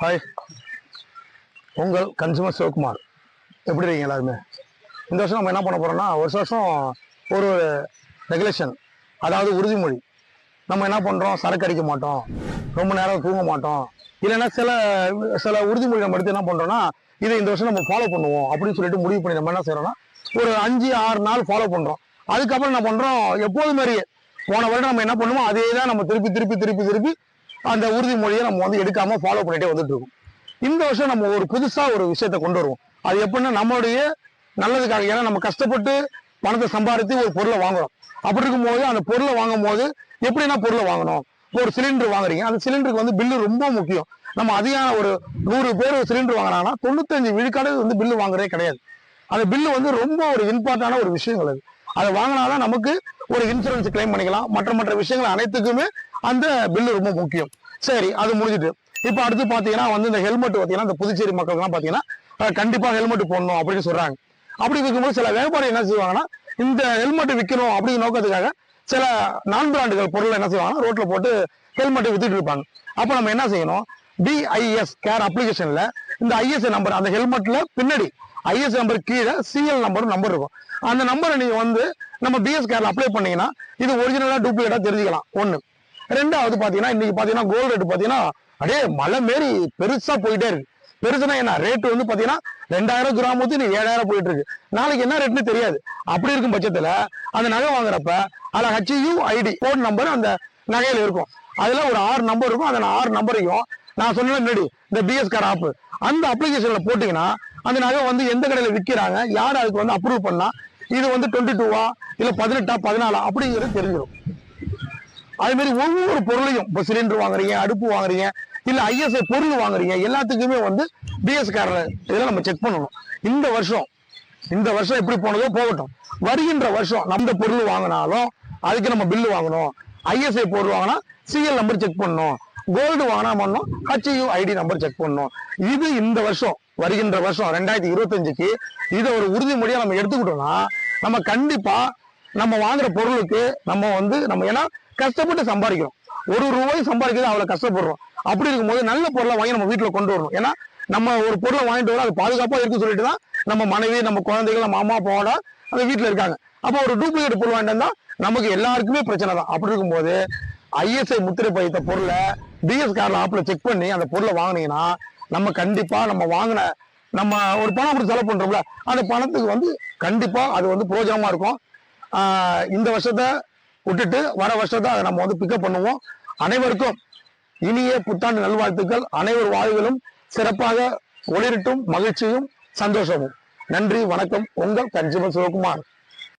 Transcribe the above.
Hi உங்கள் consumer Sivakumar. எப்படி இருக்கீங்க எல்லாருமே? இந்த வருஷம் நம்ம என்ன பண்ண போகிறோம்னா வருஷ வருஷம் ஒரு ரெகுலேஷன் அதாவது உறுதிமொழி. நம்ம என்ன பண்ணுறோம் சரக்கு அடிக்க மாட்டோம். ரொம்ப நேரம் தூங்க மாட்டோம். இல்லைன்னா சில சில உறுதிமொழி நம்ம எடுத்து என்ன பண்ணுறோம்னா இதை இந்த வருஷம் நம்ம ஃபாலோ பண்ணுவோம் அப்படின்னு சொல்லிட்டு முடிவு பண்ணி நம்ம என்ன செய்கிறோம்னா ஒரு அஞ்சு ஆறு நாள் ஃபாலோ பண்ணுறோம் அதுக்கப்புறம் என்ன பண்ணுறோம் எப்போது மாதிரியே போன வருடம் நம்ம என்ன பண்ணுவோம் அதே தான் நம்ம திருப்பி திருப்பி திருப்பி திருப்பி அந்த உறுதிமொழியை நம்ம வந்து எடுக்காம ஃபாலோ பண்ணிட்டே வந்துட்டு இருக்கோம். இந்த வருஷம் நம்ம ஒரு புதுசா ஒரு விஷயத்தை கொண்டு வருவோம். அது எப்படின்னா நம்மளுடைய நல்லதுக்காக ஏன்னா நம்ம கஷ்டப்பட்டு பணத்தை சம்பாதித்து ஒரு பொருளை வாங்குறோம். அப்படி இருக்கும்போது அந்த பொருளை வாங்கும் போது எப்படின்னா பொருளை வாங்கணும். இப்போ ஒரு சிலிண்டர் வாங்குறீங்க. அந்த சிலிண்டருக்கு வந்து பில்லு ரொம்ப முக்கியம். நம்ம அதிகம் ஒரு நூறு பேர் ஒரு சிலிண்டர் வாங்கினாங்கன்னா தொண்ணூத்தஞ்சு விழுக்காடு வந்து பில்லு வாங்குறதே கிடையாது. அந்த பில்லு வந்து ரொம்ப ஒரு இம்பார்ட்டான ஒரு விஷயங்கள் அது. அதை வாங்கினாதான் நமக்கு ஒரு இன்சூரன்ஸ் கிளைம் பண்ணிக்கலாம். மற்ற மற்ற விஷயங்கள் அனைத்துக்குமே அந்த பில்லு ரொம்ப முக்கியம். சரி அது முடிஞ்சிட்டு. இப்போ அடுத்து பார்த்தீங்கன்னா வந்து இந்த ஹெல்மெட் பார்த்தீங்கன்னா இந்த புதுச்சேரி மக்கள்லாம் பார்த்தீங்கன்னா கண்டிப்பாக ஹெல்மெட் போடணும் அப்படின்னு சொல்றாங்க. அப்படி இருக்கும்போது சில வியாபாரி என்ன செய்வாங்கன்னா இந்த ஹெல்மெட் விற்கணும் அப்படிங்கிற நோக்கத்துக்காக சில நான் பிராண்டுகள் பொருளை என்ன செய்வாங்கன்னா ரோட்ல போட்டு ஹெல்மெட்டை வித்துட்டு இருப்பாங்க. அப்போ நம்ம என்ன செய்யணும்? டிஐஎஸ் கேர் அப்ளிகேஷன்ல இந்த ஐஎஸ்ஐ நம்பர் அந்த ஹெல்மெட்ல பின்னாடி ஐஎஸ் நம்பர் கீழே சிஎல் நம்பர் நம்பர் இருக்கும். அந்த நம்பரை நீங்க வந்து நம்ம பிஎஸ்கேர்ல அப்ளை பண்ணீங்கன்னா இது ஒரிஜினலா டூப்ளிகேட்டா தெரிஞ்சுக்கலாம். ஒன்று ரெண்டாவது பார்த்தீங்கன்னா இன்னைக்கு பார்த்தீங்கன்னா கோல்டு ரேட் பார்த்தீங்கன்னா அப்படியே மலை மாரி பெருசா போயிட்டே இருக்கு. பெருசுனா என்ன? ரேட்டு வந்து பார்த்தீங்கன்னா ரெண்டாயிரம் கிராம் நீ ஏழாயிரம் போயிட்டு இருக்கு. நாளைக்கு என்ன ரேட்னு தெரியாது. அப்படி இருக்கும் பட்சத்தில் அந்த நகை வாங்குறப்ப அதில் ஹச்யூ ஐடி கோட் நம்பர் அந்த நகையில் இருக்கும். அதில் ஒரு ஆறு நம்பர் இருக்கும். அந்த ஆறு நம்பரையும் நான் சொன்னேன் முன்னாடி இந்த பிஎஸ்கார் ஆப் அந்த அப்ளிகேஷனில் போட்டிங்கன்னா அந்த நகை வந்து எந்த கடையில் விற்கிறாங்க யார் அதுக்கு வந்து அப்ரூவ் பண்ணால் இது வந்து டுவெண்ட்டி டூவா இல்ல பதினெட்டா பதினாலா அப்படிங்கிறது தெரிஞ்சிடும் அதே மாதிரி ஒவ்வொரு பொருளையும் இப்போ சிலிண்டர் வாங்குறீங்க அடுப்பு வாங்குறீங்க இல்ல ஐஎஸ்ஐ பொருள் வாங்குறீங்க எல்லாத்துக்குமே வந்து பிஎஸ் கார்ல இதெல்லாம் நம்ம செக் பண்ணணும். இந்த வருஷம் இந்த வருஷம் எப்படி போனதோ போகட்டும். வருகின்ற வருஷம் நம்ம பொருள் வாங்கினாலும் அதுக்கு நம்ம பில்லு வாங்கணும். ஐஎஸ்ஐ பொருள் வாங்கினா சிஎல் நம்பர் செக் பண்ணணும். கோல்டு வாங்கினா பண்ணணும். ஹச்யூ ஐடி நம்பர் செக் பண்ணணும். இது இந்த வருஷம் வருகின்ற வருஷம் ரெண்டாயிரத்தி இருபத்தஞ்சுக்கு இதை ஒரு உறுதிமொழியா நம்ம எடுத்துக்கிட்டோம்னா நம்ம கண்டிப்பா நம்ம வாங்குற பொருளுக்கு நம்ம வந்து நம்ம ஏன்னா கஷ்டப்பட்டு சம்பாதிக்கிறோம். ஒரு ரூபாய் சம்பாதிக்கிறது அவ்வளோ கஷ்டப்படுறோம். அப்படி இருக்கும்போது நல்ல பொருளை வாங்கி நம்ம வீட்டில் கொண்டு வரணும். ஏன்னா நம்ம ஒரு பொருளை வாங்கிட்டு வரோம் அது பாதுகாப்பாக இருக்குன்னு சொல்லிட்டு தான் நம்ம மனைவி நம்ம குழந்தைகள் நம்ம அம்மா அப்பாவோட அந்த வீட்டில் இருக்காங்க. அப்போ ஒரு டூப்ளிகேட் பொருள் வாங்கிட்டு வந்தா நமக்கு எல்லாருக்குமே பிரச்சனை தான். அப்படி இருக்கும்போது ஐஎஸ்ஐ முத்திரை பதித்த பொருளை பிஎஸ் கார்டில் ஆப்பில் செக் பண்ணி அந்த பொருளை வாங்குனீங்கன்னா நம்ம கண்டிப்பாக நம்ம வாங்கின நம்ம ஒரு பணம் கொடுத்து செலவு பண்றோம்ல அந்த பணத்துக்கு வந்து கண்டிப்பாக அது வந்து பிரோஜனமாக இருக்கும். இந்த வருஷத்தை விட்டுட்டு வர வருஷத்தை அதை நம்ம வந்து பிக்கப் பண்ணுவோம். அனைவருக்கும் இனிய புத்தாண்டு நல்வாழ்த்துக்கள். அனைவர் வாழ்விலும் சிறப்பாக ஒளிரட்டும் மகிழ்ச்சியும் சந்தோஷமும். நன்றி வணக்கம். உங்கள் கன்சியூமர் சிவகுமார்.